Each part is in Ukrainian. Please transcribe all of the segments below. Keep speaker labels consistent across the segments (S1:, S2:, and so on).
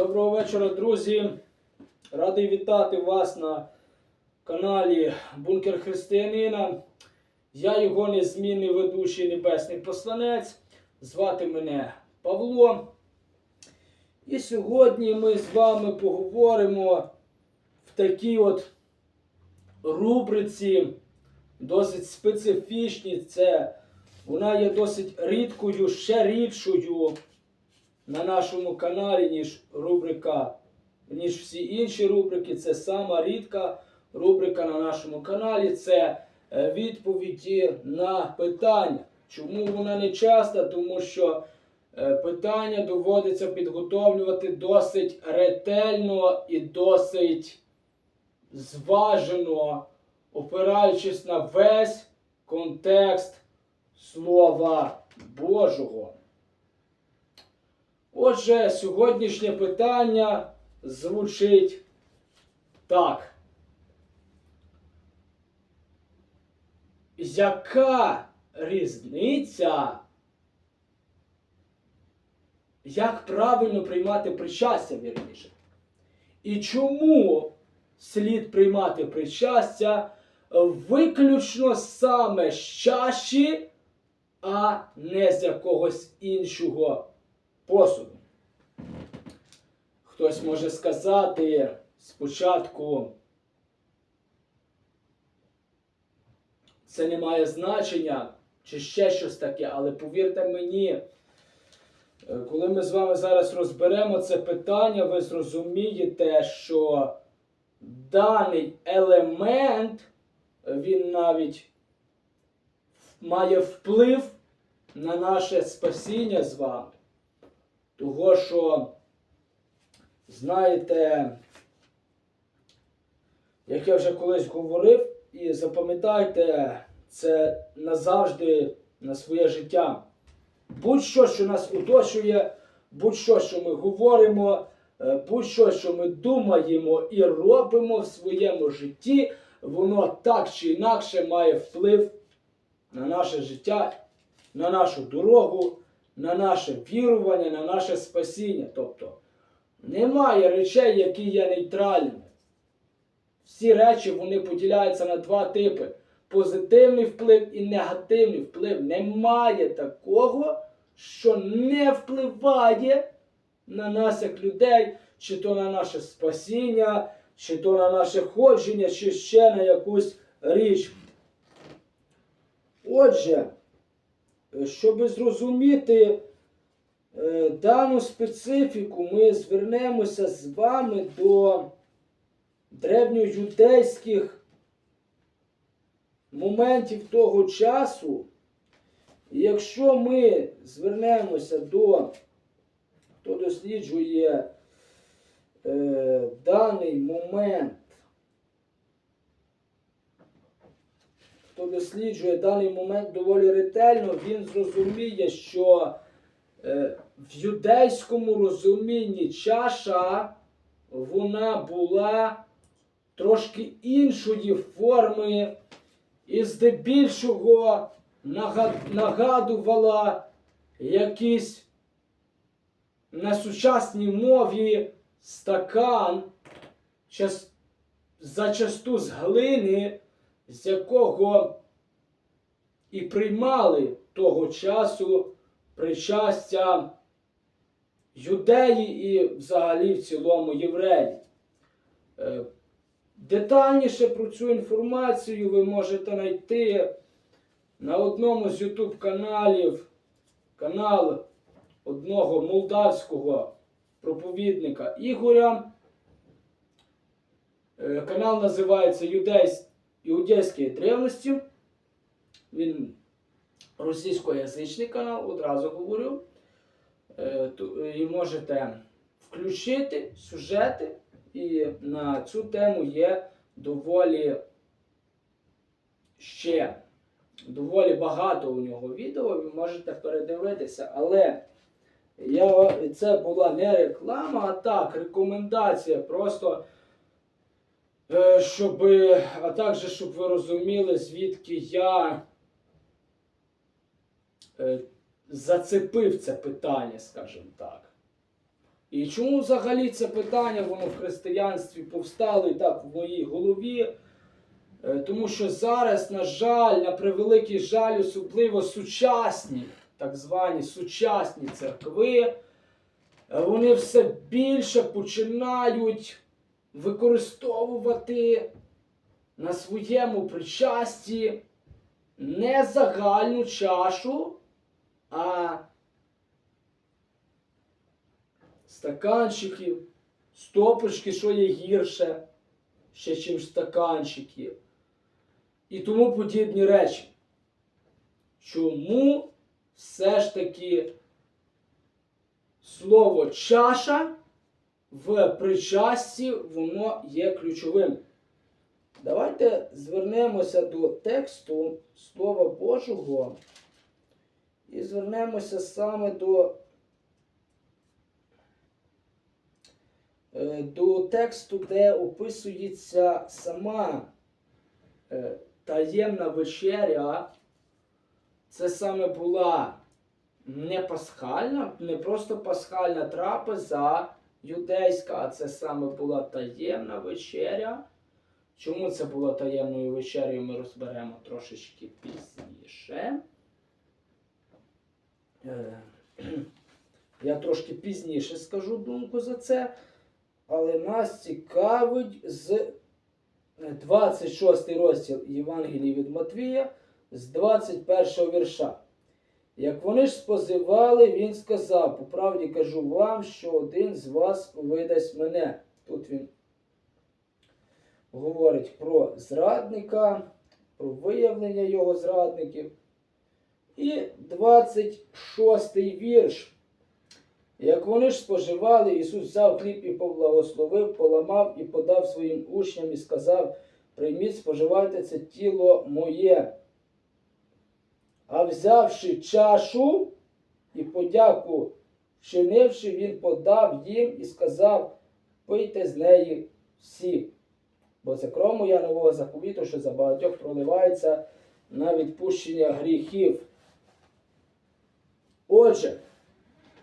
S1: Доброго вечора, друзі. Радий вітати вас на каналі Бункер Християнина. Я його незмінний ведучий небесний посланець. Звати мене Павло. І сьогодні ми з вами поговоримо в такій от рубриці, досить специфічній. Це вона є досить рідкою, ще рідшою на нашому каналі, ніж рубрика, ніж всі інші рубрики. Це сама рідка рубрика на нашому каналі. Це е, відповіді на питання. Чому вона не часта? Тому що е, питання доводиться підготовлювати досить ретельно і досить зважено, опираючись на весь контекст Слова Божого. Отже, сьогоднішнє питання звучить так. Яка різниця? Як правильно приймати причастя вірніше? І чому слід приймати причастя виключно саме з чаші, а не з якогось іншого посуду. Хтось може сказати спочатку, це не має значення, чи ще щось таке, але повірте мені, е, коли ми з вами зараз розберемо це питання, ви зрозумієте, що даний елемент, він навіть має вплив на наше спасіння з вами. Того, що, знаєте, як я вже колись говорив, і запам'ятайте це назавжди на своє життя. Будь-що, що нас оточує, будь-що, що ми говоримо, е, будь-що, що ми думаємо і робимо в своєму житті, воно так чи інакше має вплив на наше життя, на нашу дорогу, на наше вірування, на наше спасіння. Тобто немає речей, які є нейтральними. Всі речі вони поділяються на два типи: позитивний вплив і негативний вплив. Немає такого, що не впливає на нас як людей, чи то на наше спасіння, чи то на наше ходження, чи ще на якусь річ. Отже, щоб зрозуміти е, дану специфіку, ми звернемося з вами до древньоюдейських моментів того часу. Якщо ми звернемося до, хто досліджує е, даний момент, хто досліджує даний момент доволі ретельно, він зрозуміє, що е, в юдейському розумінні чаша вона була трошки іншої форми і здебільшого нагадувала якийсь на сучасній мові стакан, зачасту з глини, з якого і приймали того часу причастя юдеї і взагалі в цілому євреї. Е, Детальніше про цю інформацію ви можете знайти на одному з YouTube каналів, канал одного молдавського проповідника Ігоря. Е, Канал називається Юдейсь- Іудейські древності. Він російськоязичний канал, одразу говорю. Е, І можете включити сюжети. І на цю тему є доволі ще доволі багато у нього відео, ви можете передивитися. Але я, це була не реклама, а так, рекомендація. Просто щоб, а також, щоб ви розуміли, звідки я е, зацепив це питання, скажімо так. І чому взагалі це питання воно в християнстві повстало і так в моїй голові? Е, Тому що зараз, на жаль, на превеликий жаль, особливо сучасні, так звані сучасні церкви, е, вони все більше починають використовувати на своєму причасті не загальну чашу, а стаканчиків, стопочки, що є гірше, ще чим стаканчики. І тому подібні речі. Чому все ж таки слово чаша в причасті воно є ключовим? Давайте звернемося до тексту Слова Божого і звернемося саме до, е, до тексту, де описується сама е, таємна вечеря. Це саме була не пасхальна, не просто пасхальна трапеза юдейська, а це саме була таємна вечеря. Чому це було таємною вечерею, ми розберемо трошечки пізніше. Е, Я трошки пізніше скажу думку за це, але нас цікавить з 26 розділ Євангелії від Матвія з 21 вірша. Як вони ж спозивали, він сказав: по правді кажу вам, що один з вас видасть мене. Тут він говорить про зрадника, про виявлення його зрадників. І 26 вірш. Як вони ж споживали, Ісус взяв хліб і поблагословив, поламав і подав своїм учням і сказав: Прийміть, споживайте це тіло моє. А взявши чашу і подяку вчинивши, він подав їм і сказав: Пийте з неї всі. Бо це кров моя нового заповіту, що за багатьох проливається на відпущення гріхів. Отже,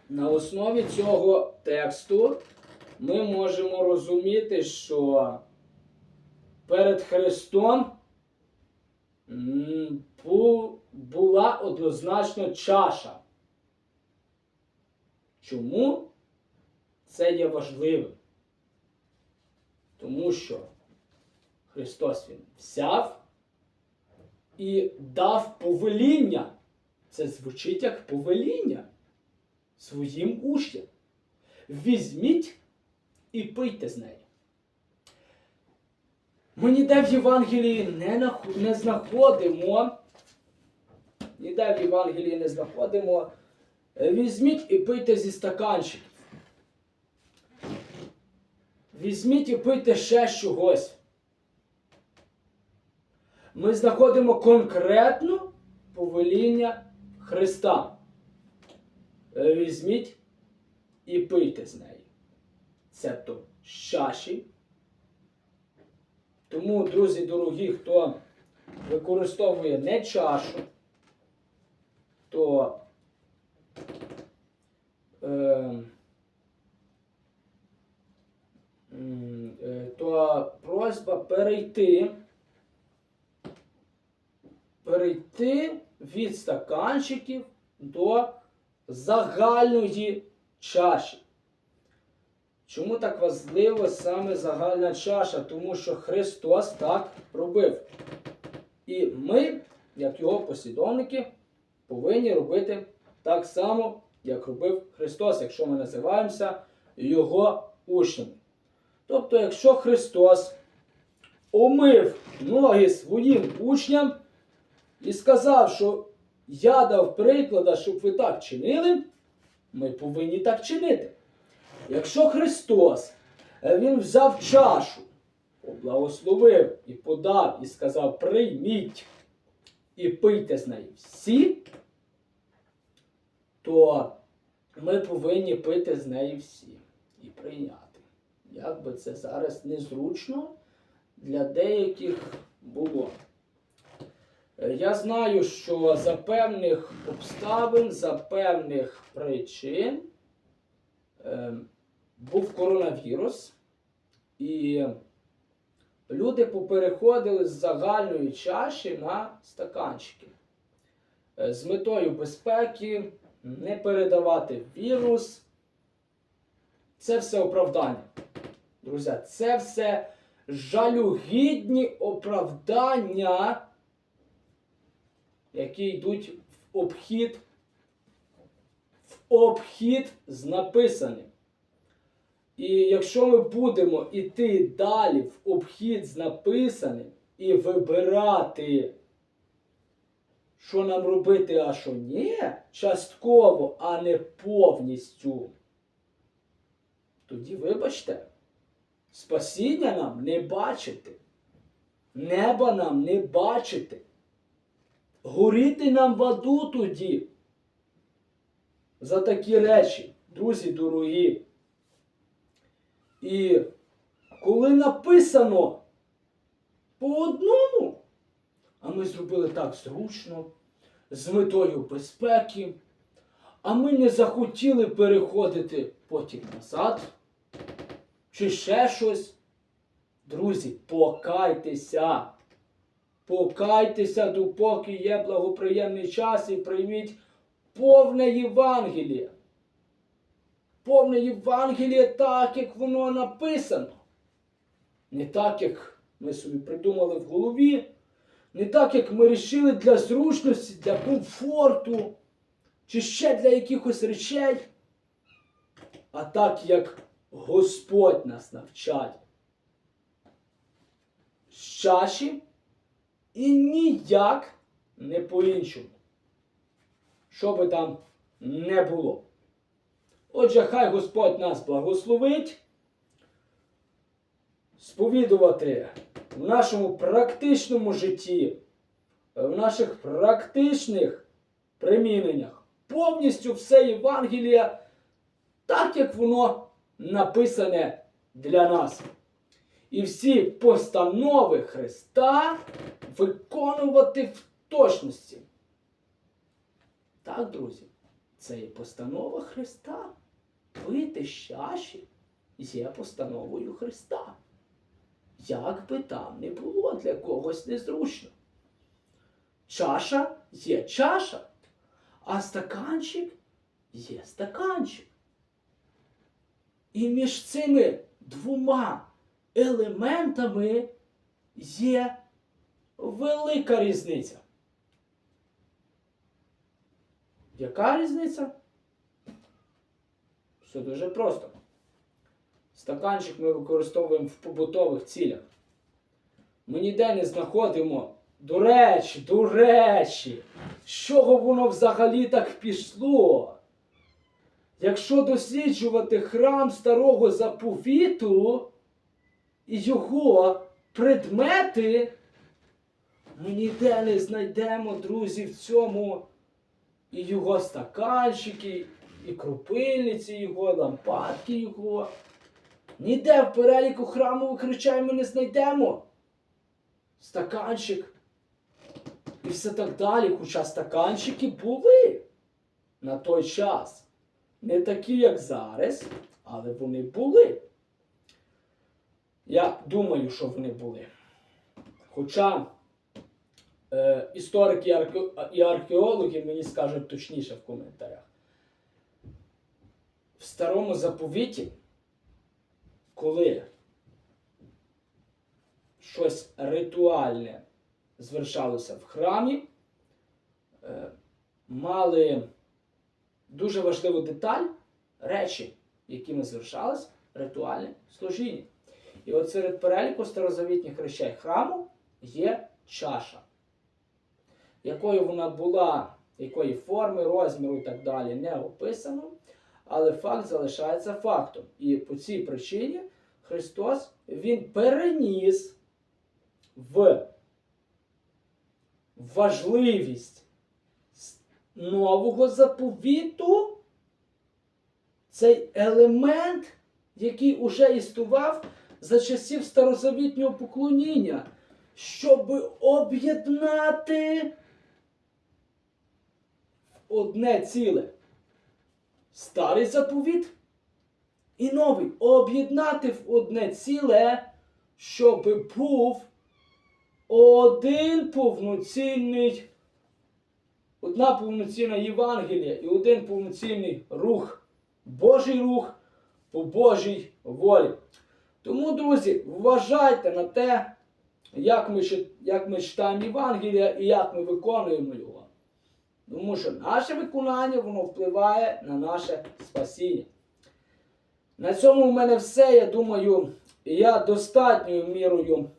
S1: на основі цього тексту ми можемо розуміти, що перед Христом м, бу- була однозначно чаша. Чому це є важливим? Тому що Христос Він взяв і дав повеління. Це звучить як повеління своїм учням. Візьміть і пийте з нею. Ми ніде в Євангелії не знаходимо, ніде в Євангелії не знаходимо. е, Візьміть і пийте зі стаканчиків. Візьміть і пийте ще чогось. Ми знаходимо конкретно повеління Христа. Е, Візьміть і пийте з неї. Цебто з чаші. Тому, друзі дорогі, хто використовує не чашу, то е, е, то просьба перейти, перейти від стаканчиків до загальної чаші. Чому так важливо саме загальна чаша? Тому що Христос так робив. І ми, як його послідовники, повинні робити так само, як робив Христос, якщо ми називаємося Його учнями. Тобто, якщо Христос омив ноги своїм учням і сказав, що я дав приклада, щоб ви так чинили, ми повинні так чинити. Якщо Христос е, Він взяв чашу, поблагословив і подав, і сказав: прийміть і пийте з неї всі, то ми повинні пити з неї всі і прийняти. Як би це зараз незручно для деяких було. Е, Я знаю, що за певних обставин, за певних причин ем, був коронавірус, і люди попереходили з загальної чаші на стаканчики. Е, З метою безпеки не передавати вірус. Це все оправдання. Друзі, це все жалюгідні оправдання, які йдуть в обхід, в обхід з написаним. І якщо ми будемо йти далі в обхід з написаним і вибирати, що нам робити, а що ні, частково, а не повністю, тоді, вибачте, спасіння нам не бачити, неба нам не бачити, горіти нам в аду тоді. За такі речі, друзі дорогі. І коли написано по одному, а ми зробили так зручно, з метою безпеки, а ми не захотіли переходити потім назад, чи ще щось. Друзі, покайтеся. Покайтеся, допоки є благоприємний час, і прийміть повне Євангеліє повне Євангеліє так, як воно написано. Не так, як ми собі придумали в голові, не так, як ми рішили для зручності, для комфорту, чи ще для якихось речей, а так, як Господь нас навчає. З чаші і ніяк не по-іншому. Що би там не було. Отже, хай Господь нас благословить сповідувати в нашому практичному житті, в наших практичних приміненнях повністю все Євангеліє, так як воно написане для нас. І всі постанови Христа виконувати в точності. Так, друзі, це є постанова Христа. Пити з чаші є постановою Христа. Як би там не було для когось незручно. Чаша є чаша, а стаканчик є стаканчик. І між цими двома елементами є велика різниця. Яка різниця? Все дуже просто. Стаканчик ми використовуємо в побутових цілях. Ми ніде не знаходимо. До речі, до речі, з чого воно взагалі так пішло? Якщо досліджувати храм старого заповіту і його предмети, ми ніде не знайдемо, друзі, в цьому і його стаканчики, і крупильниці його, лампадки його. Ніде в переліку храмових речей ми не знайдемо. Стаканчик. І все так далі. Хоча стаканчики були на той час. Не такі, як зараз, але вони були. Я думаю, що вони були. Хоча е, історики і археологи мені скажуть точніше в коментарях. В старому заповіті, коли щось ритуальне звершалося в храмі, е, мали дуже важливу деталь речі, якими звершалось ритуальне служіння. І от серед переліку старозавітніх речей храму є чаша. Якою вона була, якої форми, розміру і так далі, не описано, але факт залишається фактом. І по цій причині Христос Він переніс в важливість нового заповіту цей елемент, який уже існував за часів старозавітнього поклоніння, щоб об'єднати одне ціле старий заповіт і новий об'єднати в одне ціле, щоб був один повноцінний, одна повноцінна Євангелія і один повноцінний рух, Божий рух по Божій волі. Тому, друзі, вважайте на те, як ми, як ми читаємо Євангелія і як ми виконуємо його. Тому що наше виконання воно впливає на наше спасіння. На цьому в мене все. Я думаю, я достатньою мірою,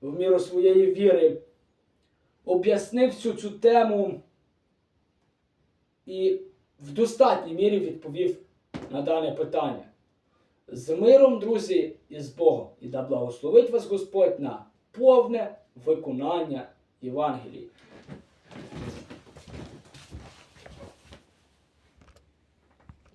S1: в міру своєї віри, об'яснив всю цю тему і в достатній мірі відповів на дане питання. З миром, друзі, і з Богом. І да благословить вас Господь на повне виконання Євангелії.